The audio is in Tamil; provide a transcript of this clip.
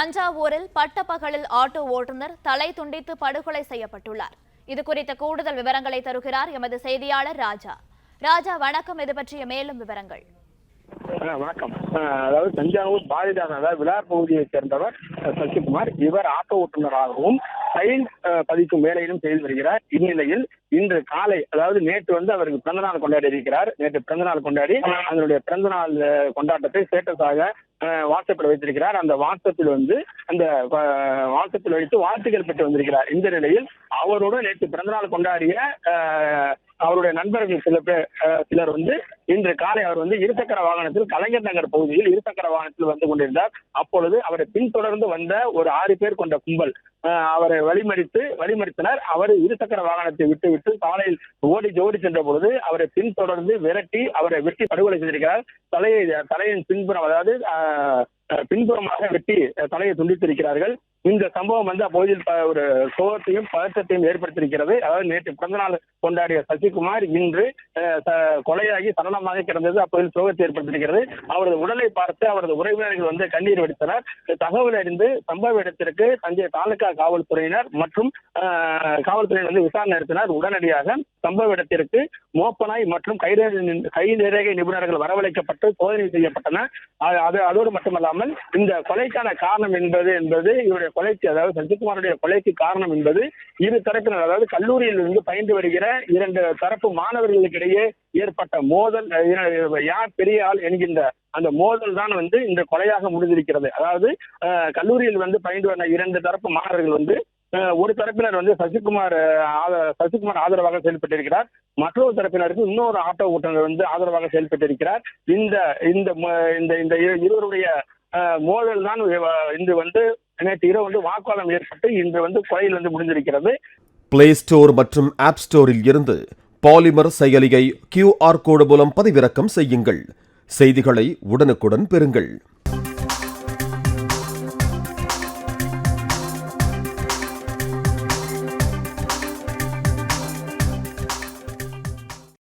தஞ்சாவூரில் பட்டப்பகலில் ஆட்டோ ஓட்டுநர் தலை துண்டித்து படுகொலை செய்யப்பட்டுள்ளார். இது குறித்த கூடுதல் விவரங்களை தருகிறார் எமது செய்தியாளர் ராஜா. ராஜா வணக்கம். இது பற்றிய மேலும் விவரங்கள். வணக்கம். அதாவது தஞ்சாவூர் பாரதிதாசன் அதாவது விழார் பகுதியைச் சேர்ந்தவர் சசிகுமார். இவர் ஆட்டோ ஓட்டுநராகவும் சைன் பதிக்கும் வேலையிலும் செய்து வருகிறார். இந்நிலையில் இன்று காலை அதாவது நேற்று வந்து அவருக்கு பிறந்தநாள் கொண்டாடி இருக்கிறார். நேற்று பிறந்தநாள் கொண்டாடி அதனுடைய பிறந்தநாள் கொண்டாட்டத்தை ஸ்டேட்டஸாக வாட்ஸ்அப்பில் வைத்திருக்கிறார். அந்த வாட்ஸ்அப்பில் வந்து அந்த வாட்ஸ்அப்பில் வைத்து வாழ்த்துக்கள் பெற்று வந்திருக்கிறார். இந்த நிலையில் அவரோட நேற்று பிறந்தநாள் கொண்டாடிய அவருடைய நண்பர்கள் சில பேர் சிலர் வந்து இன்று காலை அவர் வந்து இருசக்கர வாகனத்தில் கலைஞர் நகர் பகுதியில் இருசக்கர வாகனத்தில் வந்து கொண்டிருந்தார். அப்பொழுது அவரை பின்தொடர்ந்து வந்த ஒரு ஆறு பேர் கொண்ட கும்பல் அவரை வழிமறித்து வழிமறித்தனர். அவர் இருசக்கர வாகனத்தை விட்டு விட்டு சாலையில் ஓடி ஜோடி சென்ற பொழுது அவரை பின்தொடர்ந்து விரட்டி அவரை வெட்டி படுகொலை செய்திருக்கிறார். தலையை தலையின் பின்புறம் அதாவது பின்புறமாக வெட்டி தலையை துண்டித்திருக்கிறார்கள். இந்த சம்பவம் வந்து அப்பகுதியில் ப- ஒரு சோகத்தையும் பதற்றத்தையும் ஏற்படுத்தியிருக்கிறது. அதாவது நேற்று பிறந்தநாள் கொண்டாடிய சசிகுமார் இன்று ச- கொலையாகி சரணமாக கிடந்தது. அப்போதில் சோகத்தை ஏற்படுத்தியிருக்கிறது. அவரது உடலை பார்த்து அவரது உறவினர்கள் வந்து கண்ணீர் வெடித்தனர். தகவல் அறிந்து சம்பவ இடத்திற்கு தஞ்சை தாலுகா காவல்துறையினர் மற்றும் காவல்துறையினர் வந்து விசாரணை நடத்தினர். உடனடியாக சம்பவ இடத்திற்கு மோப்பனாய் மற்றும் கைரேகை கைரேகை நிபுணர்கள் வரவழைக்கப்பட்டு சோதனை செய்யப்பட்டன. அது- அது அதோடு மட்டுமல்லாமல் இந்த கொலைக்கான காரணம் என்பது என்பது இவருடைய கொலைக்கு அதாவது சசிகுமாருடைய கொலைக்கு காரணம் என்பது இரு தரப்பினர் அதாவது கல்லூரியில் இருந்து பயின்று வருகிற இரண்டு தரப்பு மாணவர்களுக்கிடையே ஏற்பட்ட மோதல் யார் பெரிய ஆள் என்கின்ற அந்த மோதல் தான் வந்து இந்த கொலையாக முடிந்திருக்கிறது. அதாவது கல்லூரியில் வந்து பயின்று வந்த இரண்டு தரப்பு மாணவர்கள் வந்து ஒரு தரப்பினர் வந்து சசிகுமார் சசிகுமார் ஆதரவாக செயல்பட்டிருக்கிறார். மற்றொரு தரப்பினருக்கு இன்னொரு ஆட்டோ ஓட்டுநர் வந்து ஆதரவாக செயல்பட்டிருக்கிறார். இந்த இந்த இந்த இந்த இரு- இருவருடைய மோதல் தான் இது இன்று வந்து நேற்று இரவு வந்து வாக்குவாதம் ஏற்பட்டு இன்று வந்து கொலையில் வந்து முடிந்திருக்கிறது. பிளே ஸ்டோர் மற்றும் ஆப் ஸ்டோரில் இருந்து பாலிமர் செயலியை கியூஆர் கோடு மூலம் பதிவிறக்கம் செய்யுங்கள். செய்திகளை உடனுக்குடன் பெறுங்கள்.